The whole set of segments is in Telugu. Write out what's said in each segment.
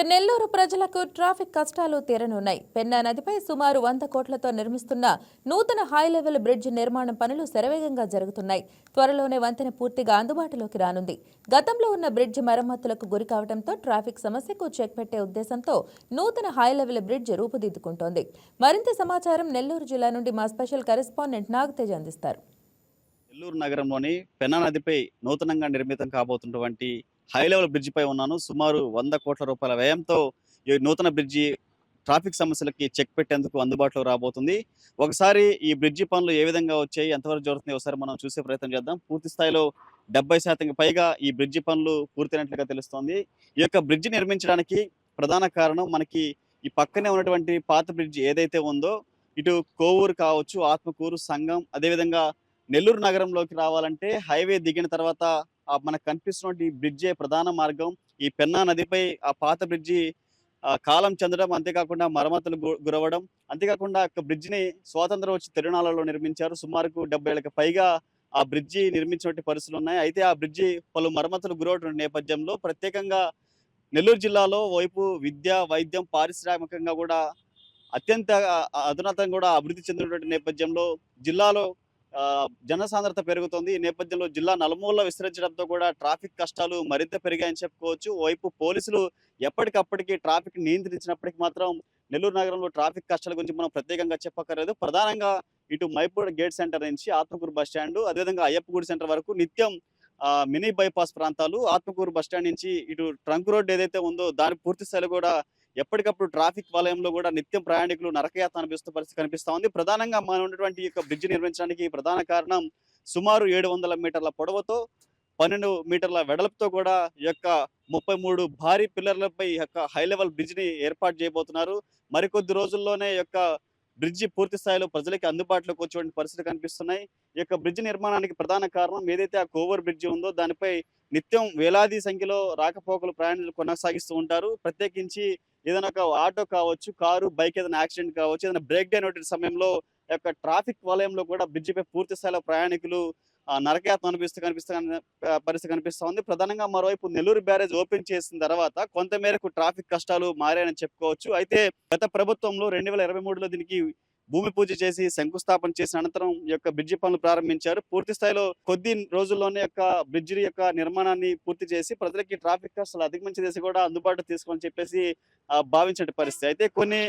ఇక నెల్లూరు ప్రజలకు ట్రాఫిక్ కష్టాలు తీరనున్నాయి. పెన్నా నదిపై సుమారు వంద కోట్లతో నిర్మిస్తున్న నూతన హై లెవెల్ బ్రిడ్జ్ నిర్మాణం పనులు శరవేగంగా జరుగుతున్నాయి. త్వరలోనే వంతెన పూర్తిగా అందుబాటులోకి రానుంది. గతంలో ఉన్న బ్రిడ్జ్ మరమ్మతులకు గురి కావడంతో ట్రాఫిక్ సమస్యకు చెక్ పెట్టే ఉద్దేశంతో నూతన హై లెవెల్ బ్రిడ్జ్ రూపుదిద్దుకుంటోంది. మరింత సమాచారం నెల్లూరు జిల్లా నుండి మా స్పెషల్ కరెస్పాండెంట్ నాగతేజ్ అందిస్తారు. నెల్లూరు నగరంలోని పెన్నా నదిపై నూతనంగా నిర్మితం కాబోతున్నటువంటి హై లెవెల్ బ్రిడ్జి పై ఉన్నాను. సుమారు వంద కోట్ల రూపాయల వ్యయంతో ఈ నూతన బ్రిడ్జి ట్రాఫిక్ సమస్యలకి చెక్ పెట్టేందుకు అందుబాటులో రాబోతుంది. ఒకసారి ఈ బ్రిడ్జి పనులు ఏ విధంగా వచ్చాయి ఎంతవరకు జరుగుతుంది ఒకసారి మనం చూసే ప్రయత్నం చేద్దాం. పూర్తి స్థాయిలో డెబ్బై శాతం పైగా ఈ బ్రిడ్జి పనులు పూర్తయినట్లుగా తెలుస్తోంది. ఈ యొక్క బ్రిడ్జి నిర్మించడానికి ప్రధాన కారణం మనకి ఈ పక్కనే ఉన్నటువంటి పాత బ్రిడ్జి ఏదైతే ఉందో ఇటు కోవూరు కావచ్చు ఆత్మకూరు సంఘం అదేవిధంగా నెల్లూరు నగరంలోకి రావాలంటే హైవే దిగిన తర్వాత మనకు కనిపిస్తున్నటువంటి ఈ బ్రిడ్జే ప్రధాన మార్గం. ఈ పెన్నా నదిపై ఆ పాత బ్రిడ్జి కాలం చెందడం అంతేకాకుండా మరమ్మతులు గు- గురవడం అంతేకాకుండా ఆ బ్రిడ్జిని స్వాతంత్రం వచ్చి తిరునాళ్ళలో నిర్మించారు. సుమారుకు డెబ్బై ఏళ్ళకి పైగా ఆ బ్రిడ్జి నిర్మించినటువంటి పరిస్థితులు ఉన్నాయి. అయితే ఆ బ్రిడ్జి పలు మరమ్మతులు గురవడం నేపథ్యంలో ప్రత్యేకంగా నెల్లూరు జిల్లాలో వైపు విద్య వైద్యం పారిశ్రామికంగా కూడా అత్యంత అధునాతం కూడా అభివృద్ధి చెందినటువంటి నేపథ్యంలో జిల్లాలో జనసాంద్రత పెరుగుతుంది. ఈ నేపథ్యంలో జిల్లా నలుమూలలో విస్తరించడంతో కూడా ట్రాఫిక్ కష్టాలు మరింత పెరిగాయని చెప్పుకోవచ్చు. వైపు పోలీసులు ఎప్పటికప్పటికి ట్రాఫిక్ నియంత్రించినప్పటికీ మాత్రం నెల్లూరు నగరంలో ట్రాఫిక్ కష్టాల గురించి మనం ప్రత్యేకంగా చెప్పక్కర్లేదు. ప్రధానంగా ఇటు మైపూర్ గేట్ సెంటర్ నుంచి ఆత్మకూరు బస్ స్టాండ్ అదేవిధంగా అయ్యప్పగూడి సెంటర్ వరకు నిత్యం మినీ బైపాస్ ప్రాంతాలు. ఆత్మకూరు బస్ స్టాండ్ నుంచి ఇటు ట్రంక్ రోడ్ ఏదైతే ఉందో దాని పూర్తి స్థాయిలో కూడా ఎప్పటికప్పుడు ట్రాఫిక్ వలయంలో కూడా నిత్యం ప్రయాణికులు నరకయాత్ర అనిపిస్తున్న పరిస్థితి కనిపిస్తా ఉంది. ప్రధానంగా మనం ఉన్నటువంటి ఈ యొక్క బ్రిడ్జ్ నిర్మించడానికి ప్రధాన కారణం సుమారు ఏడు వందల మీటర్ల పొడవుతో పన్నెండు మీటర్ల వెడల్పుతో కూడా ఈ యొక్క ముప్పై మూడు భారీ పిల్లర్లపై ఈ యొక్క హై లెవెల్ బ్రిడ్జ్ని ఏర్పాటు చేయబోతున్నారు. మరికొద్ది రోజుల్లోనే యొక్క బ్రిడ్జి పూర్తి స్థాయిలో ప్రజలకి అందుబాటులోకి వచ్చేటువంటి పరిస్థితులు కనిపిస్తున్నాయి. ఈ యొక్క బ్రిడ్జ్ నిర్మాణానికి ప్రధాన కారణం ఏదైతే ఆ కోవర్ బ్రిడ్జి ఉందో దానిపై నిత్యం వేలాది సంఖ్యలో రాకపోకలు ప్రయాణాలు కొనసాగిస్తూ ఉంటారు. ప్రత్యేకించి ఏదైనా ఒక ఆటో కావచ్చు కారు బైక్ ఏదైనా యాక్సిడెంట్ కావచ్చు ఏదైనా బ్రేక్ డౌన్ అయ్యే సమయంలో యొక్క ట్రాఫిక్ వలయంలో కూడా బ్రిడ్జిపై పూర్తి స్థాయిలో ప్రయాణికులు నరకయాత్మ అనిపిస్తూ కనిపిస్తూ పరిస్థితి కనిపిస్తా ఉంది. ప్రధానంగా మరోవైపు నెల్లూరు బ్యారేజ్ ఓపెన్ చేసిన తర్వాత కొంత మేరకు ట్రాఫిక్ కష్టాలు మారాయని చెప్పుకోవచ్చు. అయితే గత ప్రభుత్వంలో రెండు వేల ఇరవై మూడులో దీనికి భూమి పూజ చేసి శంకుస్థాపన చేసిన అనంతరం యొక్క బ్రిడ్జి పనులు ప్రారంభించారు. పూర్తి స్థాయిలో కొద్ది రోజుల్లోనే యొక్క బ్రిడ్జి యొక్క నిర్మాణాన్ని పూర్తి చేసి ప్రజలకి ట్రాఫిక్ కష్టాలు అధిగమించే దిశ కూడా అందుబాటులో తీసుకోవాలని చెప్పేసి భావించిన భావించే పరిస్థితి. అయితే కొన్ని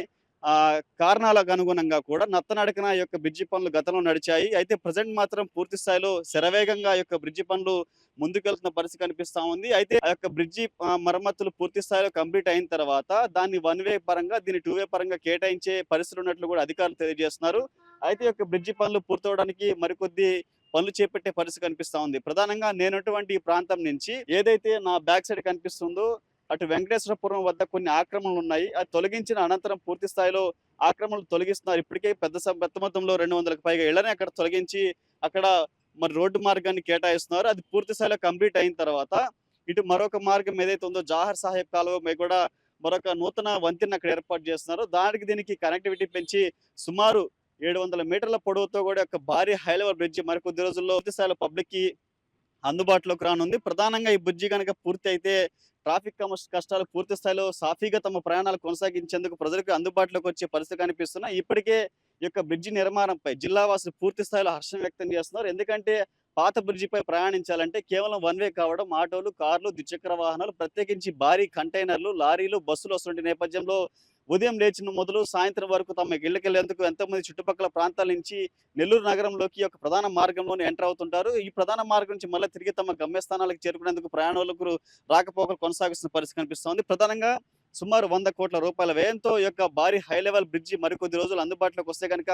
కారణాలకు అనుగుణంగా కూడా నత్తనడకన యొక్క బ్రిడ్జి పనులు గతంలో నడిచాయి. అయితే ప్రజెంట్ మాత్రం పూర్తి స్థాయిలో శరవేగంగా ఈ యొక్క బ్రిడ్జి పనులు ముందుకెళ్తున్న పరిస్థితి కనిపిస్తా ఉంది. అయితే ఆ యొక్క బ్రిడ్జి మరమ్మతులు పూర్తి స్థాయిలో కంప్లీట్ అయిన తర్వాత దాన్ని వన్ వే పరంగా దీన్ని టూ వే పరంగా కేటాయించే పరిస్థితులు ఉన్నట్లు కూడా అధికారులు తెలియజేస్తున్నారు. అయితే యొక్క బ్రిడ్జి పనులు పూర్తవడానికి మరికొద్ది పనులు చేపట్టే పరిస్థితి కనిపిస్తా ఉంది. ప్రధానంగా నేనున్నటువంటి ఈ ప్రాంతం నుంచి ఏదైతే నా బ్యాక్ సైడ్ కనిపిస్తుందో అటు వెంకటేశ్వరపురం వద్ద కొన్ని ఆక్రమణలు ఉన్నాయి. అది తొలగించిన అనంతరం పూర్తి స్థాయిలో ఆక్రమణలు తొలగిస్తున్నారు. ఇప్పటికే పెద్ద పెద్ద మొత్తంలో రెండు వందలకు పైగా ఇళ్ళని అక్కడ తొలగించి అక్కడ మరి రోడ్డు మార్గాన్ని కేటాయిస్తున్నారు. అది పూర్తి స్థాయిలో కంప్లీట్ అయిన తర్వాత ఇటు మరొక మార్గం ఏదైతే ఉందో జాహర్ సాహెబ్ కాలువ మీద కూడా మరొక నూతన వంతెన అక్కడ ఏర్పాటు చేస్తున్నారు. దానికి దీనికి కనెక్టివిటీ పెంచి సుమారు ఏడు వందల మీటర్ల పొడవుతో కూడా ఒక భారీ హై బ్రిడ్జి బ్రిడ్జ్ మరికొద్ది రోజుల్లో పూర్తి స్థాయిలో పబ్లిక్కి అందుబాటులోకి రానుంది. ప్రధానంగా ఈ బ్రిడ్జి కనుక పూర్తి అయితే ట్రాఫిక్ కష్టాలు పూర్తి స్థాయిలో సాఫీగా తమ ప్రయాణాలు కొనసాగించేందుకు ప్రజలకు అందుబాటులోకి వచ్చే పరిస్థితి కనిపిస్తున్నాయి ఇప్పటికే ఈ యొక్క బ్రిడ్జి నిర్మాణంపై జిల్లా వాసులు పూర్తి స్థాయిలో హర్షం వ్యక్తం చేస్తున్నారు. ఎందుకంటే పాత బ్రిడ్జిపై ప్రయాణించాలంటే కేవలం వన్ వే కావడం ఆటోలు కార్లు ద్విచక్ర వాహనాలు ప్రత్యేకించి భారీ కంటైనర్లు లారీలు బస్సులు వస్తున్న నేపథ్యంలో ఉదయం లేచిన మొదలు సాయంత్రం వరకు తమ ఇళ్ళకెళ్ళేందుకు ఎంతోమంది చుట్టుపక్కల ప్రాంతాల నుంచి నెల్లూరు నగరంలోకి ఒక ప్రధాన మార్గంలోనే ఎంటర్ అవుతుంటారు. ఈ ప్రధాన మార్గం నుంచి మళ్ళీ తిరిగి తమ గమ్యస్థానాలకు చేరుకునేందుకు ప్రయాణికులు రాకపోకలు కొనసాగిస్తున్న పరిస్థితి కనిపిస్తోంది. ప్రధానంగా సుమారు వంద కోట్ల రూపాయల వ్యయంతో యొక్క భారీ హై లెవెల్ బ్రిడ్జి మరికొద్ది రోజులు అందుబాటులోకి వస్తే కనుక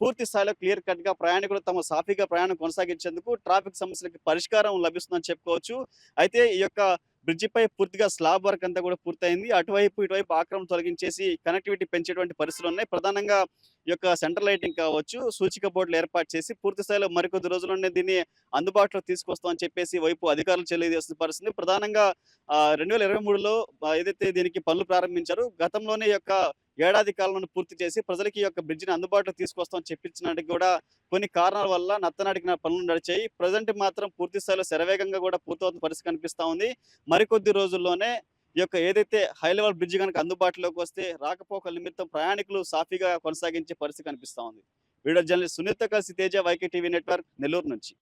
పూర్తి స్థాయిలో క్లియర్ కట్గా ప్రయాణికులు తమ సాఫీగా ప్రయాణం కొనసాగించేందుకు ట్రాఫిక్ సమస్యలకు పరిష్కారం లభిస్తుందని చెప్పుకోవచ్చు. అయితే ఈ యొక్క బ్రిడ్జిపై పూర్తిగా స్లాబ్ వర్క్ అంతా కూడా పూర్తయింది. అటువైపు ఇటువైపు ఆక్రమం తొలగించేసి కనెక్టివిటీ పెంచేటువంటి పరిస్థితులు ఉన్నాయి. ప్రధానంగా యొక్క సెంటర్ లైటింగ్ కావచ్చు సూచిక బోర్డులు ఏర్పాటు చేసి పూర్తి స్థాయిలో మరికొద్ది రోజుల్లోనే దీన్ని అందుబాటులో తీసుకొస్తామని చెప్పేసి వైపు అధికారులు తెలియజేస్తున్న పరిస్థితి ప్రధానంగా రెండు వేల ఇరవై మూడులో ఏదైతే దీనికి పనులు ప్రారంభించారు గతంలోనే యొక్క ఏడాది కాలంలో పూర్తి చేసి ప్రజలకి యొక్క బ్రిడ్జిని అందుబాటులో తీసుకొస్తామని చెప్పించినట్టు కూడా కొన్ని కారణాల వల్ల నత్తనాటికి పనులు నడిచాయి. ప్రజెంట్ మాత్రం పూర్తి స్థాయిలో శరవేగంగా కూడా పూర్తవుతున్న పరిస్థితి కనిపిస్తూ ఉంది. మరికొద్ది రోజుల్లోనే ఈ యొక్క ఏదైతే హై లెవెల్ బ్రిడ్జ్ కనుక అందుబాటులోకి వస్తే రాకపోకల నిమిత్తం ప్రయాణికులు సాఫీగా కొనసాగించే పరిస్థితి కనిపిస్తోంది వీడియో జర్నలిస్ట్ సునీత కలిసి Teja YK TV network Nellore నుంచి.